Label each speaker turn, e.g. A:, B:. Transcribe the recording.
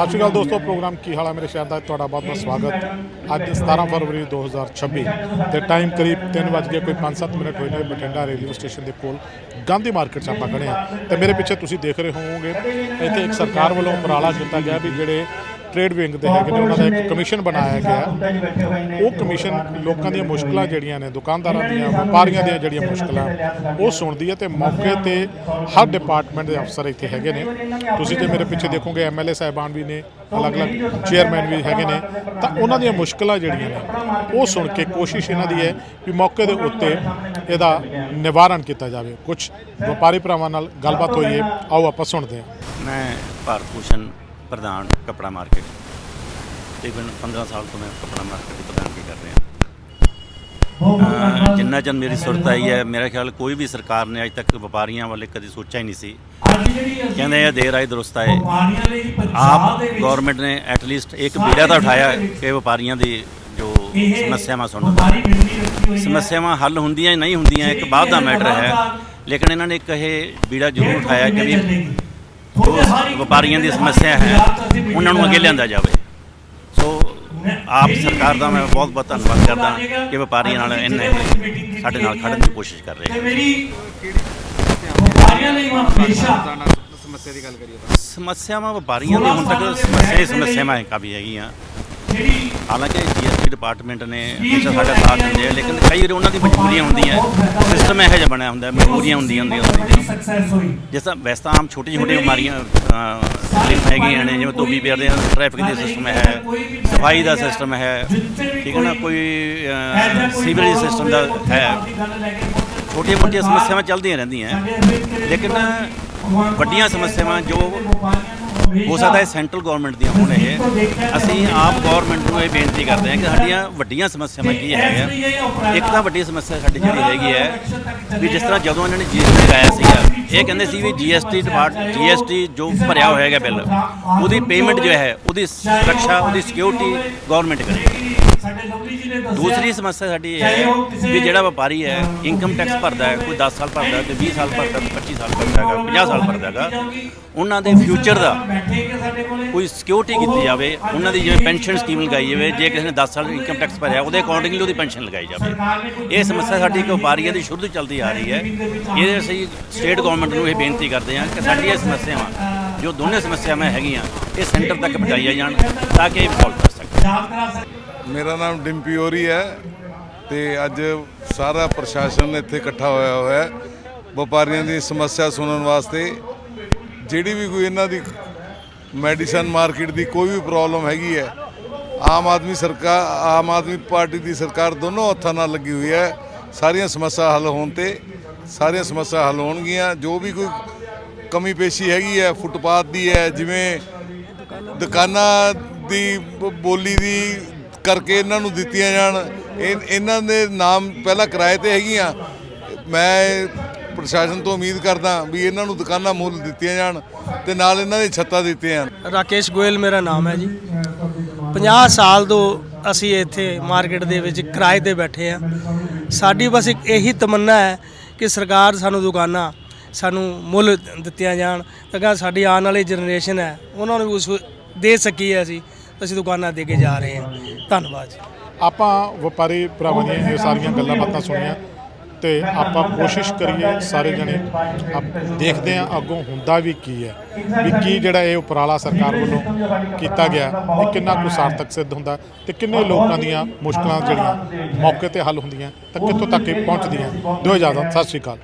A: ਸਤਿ ਸ਼੍ਰੀ ਅਕਾਲ ਦੋਸਤੋ, ਪ੍ਰੋਗਰਾਮ ਕੀ ਹਾਲ ਹੈ ਮੇਰੇ ਸ਼ਹਿਰ ਦਾ? ਤੁਹਾਡਾ ਬਹੁਤ ਬਹੁਤ ਸਵਾਗਤ। ਅੱਜ 17 ਫਰਵਰੀ 2026 ਤੇ ਟਾਈਮ ਕਰੀਬ 3 ਵਜ ਕੇ ਕੋਈ 5-7 ਮਿੰਟ ਹੋਏ ਨੇ, ਬਠਿੰਡਾ ਰੇਲਵੇ ਸਟੇਸ਼ਨ ਦੇ ਕੋਲ ਗਾਂਧੀ ਮਾਰਕੀਟ 'ਚ ਆਪਾਂ ਖੜੇ ਆ ਤੇ ਮੇਰੇ ਪਿੱਛੇ ਤੁਸੀਂ ਦੇਖ ਰਹੇ ਹੋਵੋਗੇ, ਇੱਥੇ ਇੱਕ ਸਰਕਾਰ ਵੱਲੋਂ ਉਪਰਾਲਾ ਕੀਤਾ ਗਿਆ ਵੀ ਜਿਹੜੇ ਟ੍ਰੇਡ ਵਿੰਗ ਦੇ ਹੈਗੇ ਨੇ ਉਹਨਾਂ ਦਾ ਇੱਕ ਕਮਿਸ਼ਨ ਬਣਾਇਆ ਗਿਆ। ਉਹ ਕਮਿਸ਼ਨ ਲੋਕਾਂ ਦੀਆਂ ਮੁਸ਼ਕਲਾਂ ਜਿਹੜੀਆਂ ਨੇ ਦੁਕਾਨਦਾਰਾਂ ਦੀਆਂ ਵਪਾਰੀਆਂ ਦੀਆਂ ਜਿਹੜੀਆਂ ਮੁਸ਼ਕਲਾਂ ਉਹ ਸੁਣਦੀ ਹੈ ਤੇ ਮੌਕੇ ਤੇ ਹਰ ਡਿਪਾਰਟਮੈਂਟ ਦੇ ਅਫਸਰ ਇੱਥੇ ਹੈਗੇ ਨੇ। ਤੁਸੀਂ ਜੇ ਮੇਰੇ ਪਿੱਛੇ ਦੇਖੋਗੇ ਐਮਐਲਏ ਸਾਹਿਬਾਨ ਵੀ ਨੇ ਅਲੱਗ-ਅਲੱਗ ਚੇਅਰਮੈਨ ਵੀ ਹੈਗੇ ਨੇ। ਤਾਂ ਉਹਨਾਂ ਦੀਆਂ ਮੁਸ਼ਕਲਾਂ ਜਿਹੜੀਆਂ ਨੇ ਉਹ ਸੁਣ ਕੇ ਕੋਸ਼ਿਸ਼ ਇਹਨਾਂ ਦੀ ਹੈ ਵੀ ਮੌਕੇ ਦੇ ਉੱਤੇ ਇਹਦਾ ਨਿਵਾਰਨ ਕੀਤਾ ਜਾਵੇ। ਕੁਝ ਵਪਾਰੀ ਭਰਾਵਾਂ ਨਾਲ ਗੱਲਬਾਤ ਹੋਈ ਹੈ। ਆਓ ਆਪਾਂ ਸੁਣਦੇ ਹਾਂ।
B: ਮੈਂ ਭਾਰਤ ਭੂਸ਼ਣ ਪ੍ਰਧਾਨ ਕਪੜਾ ਮਾਰਕੀਟ ਤਕਰੀਬਨ 15 ਸਾਲ ਤੋਂ ਮੈਂ ਕਪੜਾ ਮਾਰਕੀਟ ਦੀ ਪ੍ਰਧਾਨਗੀ ਕਰ ਰਿਹਾ। ਹਾਂ ਜਿੰਨਾ ਚਿਰ ਮੇਰੀ ਸੁਰਤ ਆਈ ਹੈ ਮੇਰਾ ਖਿਆਲ ਕੋਈ ਵੀ ਸਰਕਾਰ ਨੇ ਅਜੇ ਤੱਕ ਵਪਾਰੀਆਂ ਵਾਲੇ ਕਦੀ ਸੋਚਿਆ ਹੀ ਨਹੀਂ ਸੀ। ਕਹਿੰਦੇ ਆ ਦੇਰ ਆਏ ਦਰੁਸਤ ਆਏ। ਆਪ ਗਵਰਨਮੈਂਟ ਨੇ ਐਟ ਲੀਸਟ ਇੱਕ ਬੀੜਾ ਤਾਂ ਉਠਾਇਆ ਕਿ ਵਪਾਰੀਆਂ ਦੀ ਜੋ ਸਮੱਸਿਆਵਾਂ ਸੁਣਨ। ਸਮੱਸਿਆਵਾਂ ਹੱਲ ਹੁੰਦੀਆਂ ਨਹੀਂ ਹੁੰਦੀਆਂ ਇੱਕ ਬਾਅਦ ਦਾ ਮੈਟਰ ਹੈ। ਲੇਕਿਨ ਇਹਨਾਂ ਨੇ ਇੱਕ ਇਹ ਬੀੜਾ ਜ਼ਰੂਰ ਉਠਾਇਆ ਕਿ ਵੀ ਵਪਾਰੀਆਂ ਦੀ ਸਮੱਸਿਆ ਹੈ ਉਹਨਾਂ ਨੂੰ ਅੱਗੇ ਲਿਆਂਦਾ ਜਾਵੇ। ਸੋ ਆਪ ਸਰਕਾਰ ਦਾ ਮੈਂ ਬਹੁਤ ਬਹੁਤ ਧੰਨਵਾਦ ਕਰਦਾ ਕਿ ਵਪਾਰੀਆਂ ਨਾਲ ਇੰਨੇ ਸਾਡੇ ਨਾਲ ਖੜਨ ਦੀ ਕੋਸ਼ਿਸ਼ ਕਰ ਰਹੇ ਹਨ
C: ਵਪਾਰੀਆਂ ਲਈ ਮੈਂ ਹਮੇਸ਼ਾ
D: ਸਮੱਸਿਆ ਦੀ ਗੱਲ ਕਰੀਏ ਤਾਂ?
B: ਸਮੱਸਿਆਵਾਂ ਵਪਾਰੀਆਂ ਦੀ ਹੁਣ ਤੱਕ ਸਮੱਸਿਆ ਹੀ ਸਮੱਸਿਆਵਾਂ ਹੈ ਕਾਫੀ ਹੈਗੀਆਂ। ਹਾਲਾਂਕਿ ਡਿਪਾਰਟਮੈਂਟ ਨੇ ਹਮੇਸ਼ਾ ਸਾਡਾ ਸਾਥ ਦਿੰਦੇ ਆ ਲੇਕਿਨ ਕਈ ਵਾਰ ਉਹਨਾਂ ਦੀ ਮਜਬੂਰੀਆਂ ਹੁੰਦੀਆਂ ਸਿਸਟਮ ਇਹੋ ਜਿਹਾ ਬਣਿਆ ਹੁੰਦਾ ਮਜਬੂਰੀਆਂ ਹੁੰਦੀਆਂ ਹੁੰਦੀਆਂ ਹੁੰਦੀਆਂ ਜਿਸ ਤਰ੍ਹਾਂ ਵੈਸੇ ਤਾਂ ਆਮ ਛੋਟੀ ਛੋਟੀ ਬਿਮਾਰੀਆਂ ਅਹ, ਹੈਗੀਆਂ ਨੇ ਜਿਵੇਂ ਧੋਬੀ ਪਿਆਦੇ ਟ੍ਰੈਫਿਕ ਦੀ ਸਿਸਟਮ ਹੈ ਸਫ਼ਾਈ ਦਾ ਸਿਸਟਮ ਹੈ ਠੀਕ ਹੈ ਨਾ ਕੋਈ ਸੀਵਰੇਜ ਸਿਸਟਮ ਦਾ ਹੈ। ਛੋਟੀਆਂ ਮੋਟੀਆਂ ਸਮੱਸਿਆਵਾਂ ਚੱਲਦੀਆਂ ਰਹਿੰਦੀਆਂ ਲੇਕਿਨ ਵੱਡੀਆਂ ਸਮੱਸਿਆਵਾਂ ਜੋ ਹੋ ਸਕਦਾ ਹੈ ਸੈਂਟਰਲ ਗਵਰਨਮੈਂਟ ਦੀਆਂ ਹੋਣ ਇਹ। ਅਸੀਂ ਆਪ ਗਵਰਨਮੈਂਟ ਨੂੰ ਇਹ ਬੇਨਤੀ ਕਰਦੇ ਹਾਂ ਕਿ ਸਾਡੀਆਂ ਵੱਡੀਆਂ ਸਮੱਸਿਆਵਾਂ ਕੀ ਹੈਗੀਆਂ। ਇੱਕ ਤਾਂ ਵੱਡੀ ਸਮੱਸਿਆ ਸਾਡੀ ਜਿਹੜੀ ਹੈਗੀ ਹੈ ਵੀ ਜਿਸ ਤਰ੍ਹਾਂ ਜਦੋਂ ਇਹਨਾਂ ਨੇ ਜੀਐਸਟੀ ਲਗਾਇਆ ਸੀਗਾ ਇਹ ਕਹਿੰਦੇ ਸੀ ਵੀ ਜੀਐਸਟੀ ਡਿਪਾਰਟ ਜੀਐਸਟੀ ਜੋ ਭਰਿਆ ਹੋਇਆ ਹੈਗਾ ਬਿੱਲ ਉਹਦੀ ਪੇਮੈਂਟ ਜੋ ਹੈ ਉਹਦੀ ਸੁਰੱਖਿਆ ਉਹਦੀ ਸਿਕਿਉਰਿਟੀ ਗਵਰਨਮੈਂਟ ਕਰੇਗੀ
C: ਸਾਡੇ ਲਵਲੀ ਜੀ ਨੇ ਦੱਸਿਆ
B: ਦੂਸਰੀ ਸਮੱਸਿਆ ਸਾਡੀ ਇਹ ਹੈ ਵੀ ਜਿਹੜਾ ਵਪਾਰੀ ਹੈ ਇਨਕਮ ਟੈਕਸ ਭਰਦਾ ਹੈ ਕੋਈ 10 ਸਾਲ ਭਰਦਾ ਹੈ ਕੋਈ 20 ਸਾਲ ਭਰਦਾ ਹੈ ਕੋਈ 25 ਸਾਲ ਭਰਦਾ ਹੈਗਾ 50 ਸਾਲ ਭਰਦਾ ਹੈਗਾ। ਉਹਨਾਂ ਦੇ ਫਿਊਚਰ ਦਾ
C: ਬੈਠੇ ਕਿ ਸਾਡੇ ਕੋਲੇ।
B: ਕੋਈ ਸਿਕਿਉਰਿਟੀ ਕੀਤੀ ਜਾਵੇ ਉਹਨਾਂ ਦੀ ਜਿਵੇਂ ਪੈਨਸ਼ਨ ਸਕੀਮ ਲਗਾਈ ਜਾਵੇ ਜੇ ਕਿਸੇ ਨੇ 10 ਸਾਲ ਇਨਕਮ ਟੈਕਸ ਭਰਿਆ ਉਹਦੇ ਅਕੋਰਡਿੰਗਲੀ ਉਹਦੀ ਪੈਨਸ਼ਨ ਲਗਾਈ ਜਾਵੇ। ਇਹ ਸਮੱਸਿਆ ਸਾਡੀ ਇੱਕ ਵਪਾਰੀਆਂ ਦੀ ਸ਼ੁਰੂ ਤੋਂ ਚੱਲਦੀ ਆ ਰਹੀ ਹੈ। ਇਹਦੇ ਅਸੀਂ ਸਟੇਟ ਗਵਰਨਮੈਂਟ ਨੂੰ ਇਹ ਬੇਨਤੀ ਕਰਦੇ ਹਾਂ ਕਿ ਸਾਡੀਆਂ ਸਮੱਸਿਆਵਾਂ ਜੋ ਦੋਨੇ ਸਮੱਸਿਆਵਾਂ ਹੈਗੀਆਂ ਇਹ ਸੈਂਟਰ ਤੱਕ ਪਹੁੰਚਾਈਆਂ ਜਾਣ ਤਾਂ ਕਿ ਇਹ ਸੋਲਵ ਕਰ ਸਕਣ।
C: ਯਾਦ ਕਰਾ ਸਕਦੇ
E: ਮੇਰਾ ਨਾਮ ਡਿੰਪੀ ਔਰੀ ਹੈ ਤੇ ਅੱਜ ਸਾਰਾ ਪ੍ਰਸ਼ਾਸਨ ਇੱਥੇ ਇਕੱਠਾ ਹੋਇਆ ਹੋਇਆ ਹੈ। ਵਪਾਰੀਆਂ ਦੀ ਸਮੱਸਿਆ ਸੁਣਨ ਵਾਸਤੇ ਜਿਹੜੀ ਵੀ ਕੋਈ ਇਹਨਾਂ ਦੀ ਮੈਡੀਸਨ ਮਾਰਕੀਟ ਦੀ ਕੋਈ ਵੀ ਪ੍ਰੋਬਲਮ ਹੈਗੀ ਹੈ, ਆਮ ਆਦਮੀ ਸਰਕਾਰ ਆਮ ਆਦਮੀ ਪਾਰਟੀ ਦੀ ਸਰਕਾਰ ਦੋਨੋਂ ਹੱਥਾਂ ਨਾਲ ਲੱਗੀ ਹੋਈ ਹੈ। ਸਾਰੀਆਂ ਸਮੱਸਿਆ ਹੱਲ ਹੋਣ ਤੇ ਸਾਰੀਆਂ ਸਮੱਸਿਆ ਹੱਲ ਹੋਣਗੀਆਂ। ਜੋ ਵੀ ਕੋਈ ਕਮੀ ਪੇਸ਼ੀ ਹੈਗੀ ਹੈ, ਫੁੱਟਪਾਥ ਦੀ ਹੈ, ਜਿਵੇਂ ਦੁਕਾਨਾਂ ਦੀ ਬੋਲੀ ਦੀ ਕਰਕੇ ਇਹਨਾਂ ਨੂੰ ਦਿੱਤੀਆਂ ਜਾਣ। ਇਹ ਇਹਨਾਂ ਦੇ ਨਾਮ ਪਹਿਲਾਂ ਕਿਰਾਏ ਤੇ ਹੈਗੀਆਂ। ਮੈਂ ਪ੍ਰਸ਼ਾਸਨ ਤੋਂ ਉਮੀਦ ਕਰਦਾ ਵੀ ਇਹਨਾਂ ਨੂੰ ਦੁਕਾਨਾਂ ਮੁੱਲ ਦਿੱਤੀਆਂ ਜਾਣ ਤੇ ਨਾਲ ਇਹਨਾਂ ਦੇ ਛੱਤਾਂ ਦਿੱਤੀਆਂ ਜਾਣ।
F: ਰਾਕੇਸ਼ ਗੋਇਲ ਮੇਰਾ ਨਾਮ ਹੈ ਜੀ। 50 ਸਾਲ ਤੋਂ ਅਸੀਂ ਇੱਥੇ ਮਾਰਕੀਟ ਦੇ ਵਿੱਚ ਕਿਰਾਏ ਤੇ ਬੈਠੇ ਆ ਸਾਡੀ ਬਸ ਇੱਕ ਇਹੀ ਤਮੰਨਾ ਹੈ ਕਿ ਸਰਕਾਰ ਸਾਨੂੰ ਦੁਕਾਨਾਂ, ਸਾਨੂੰ ਮੁੱਲ ਦਿੱਤੀਆਂ ਜਾਣ। ਤਾਂ ਸਾਡੀ ਆਉਣ ਵਾਲੀ ਜਨਰੇਸ਼ਨ ਹੈ, ਉਹਨਾਂ ਨੂੰ ਵੀ ਉਸ ਦੇ ਸਕੀਏ ਅਸੀਂ ਅਸੀਂ ਦੁਕਾਨਾਂ ਦੇ ਕੇ ਜਾ ਰਹੇ ਹਾਂ। ਧੰਨਵਾਦ ਜੀ।
A: ਆਪਾਂ ਵਪਾਰੀ ਭਰਾਵਾਂ ਦੀਆਂ ਇਹ ਸਾਰੀਆਂ ਗੱਲਾਂ ਬਾਤਾਂ ਸੁਣੀਆਂ ਤੇ ਆਪਾਂ ਕੋਸ਼ਿਸ਼ ਕਰੀਏ ਸਾਰੇ ਜਣੇ ਦੇਖਦੇ ਹਾਂ ਅੱਗੋਂ ਹੁੰਦਾ ਵੀ ਕੀ ਹੈ, ਵੀ ਕੀ ਜਿਹੜਾ ਇਹ ਉਪਰਾਲਾ ਸਰਕਾਰ ਵੱਲੋਂ ਕੀਤਾ ਗਿਆ, ਇਹ ਕਿੰਨਾ ਕੁ ਸਾਰਥਕ ਸਿੱਧ ਹੁੰਦਾ ਤੇ ਕਿੰਨੇ ਲੋਕਾਂ ਦੀਆਂ ਮੁਸ਼ਕਲਾਂ ਜਿਹੜੀਆਂ ਮੌਕੇ ਤੇ ਹੱਲ ਹੁੰਦੀਆਂ ਤਾਂ ਕਿੱਥੋਂ ਤੱਕ ਇਹ ਪਹੁੰਚਦੀਆਂ। ਦਿਓ ਇਜਾਜ਼ਤ, ਸਤਿ ਸ਼੍ਰੀ ਅਕਾਲ।